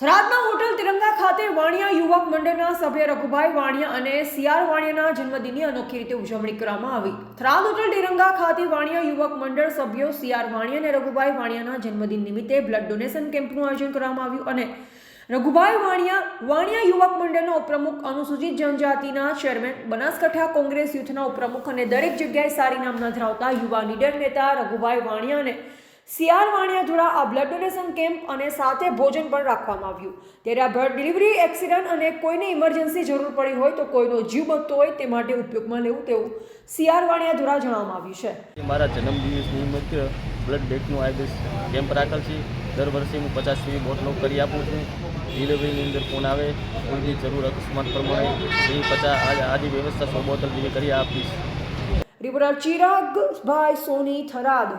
થરાદના hotel તિરંગા ખાતે વાણિયા યુવક મંડળના સભ્ય રઘુભાઈ વાણિયા અને સીઆર વાણિયાના જન્મદિનની અનોખી રીતે ઉજવણી કરવામાં આવી. થરાદ હોટલ તિરંગા ખાતે વાણિયા યુવક મંડળ સભ્યો સીઆર વાણિયા અને રઘુભાઈ વાણિયાના જન્મદિન નિમિત્તે બ્લડ ડોનેશન કેમ્પનું આયોજન કરવામાં આવ્યું અને રઘુભાઈ વાણિયા વાણિયા યુવક મંડળના ઉપપ્રમુખ અનુસૂચિત જનજાતિના ચેરમેન, બનાસકાંઠા કોંગ્રેસ યુથના ઉપપ્રમુખ અને દરેક જગ્યાએ સારી નામના ધરાવતા યુવા લીડર નેતા રઘુભાઈ વાણિયા અને સીઆર વાણિયા દ્વારા આ બ્લડ ડોનેશન કેમ્પ અને સાથે ભોજન પણ રાખવામાં આવ્યું. ત્યારે આ બ્લડ ડિલિવરી એક્સિડન્ટ અને કોઈને ઇમરજન્સી જરૂર પડી હોય તો કોઈનો જીવ બચતો હોય તે માટે ઉપયોગમાં લેવું તેવું સીઆર વાણિયા દ્વારા જણાવવામાં આવ્યું છે. મારા જન્મદિવસ નિમિત્ત બ્લડ બેંકનું આયોજન કેમ્પ રાખેલ છે. દર વર્ષે હું પચાસ સુધી બોટલો કરી આપું છું. ડિલિવરીની અંદર ફોન આવે કોઈની જરૂર અકસ્માત પ્રમાણે એ પચાસ આજે આજી વ્યવસ્થા સો બોટલ જેવી કરી આપીશ. રિપોર્ટર ચિરાગભાઈ સોની થરાદ.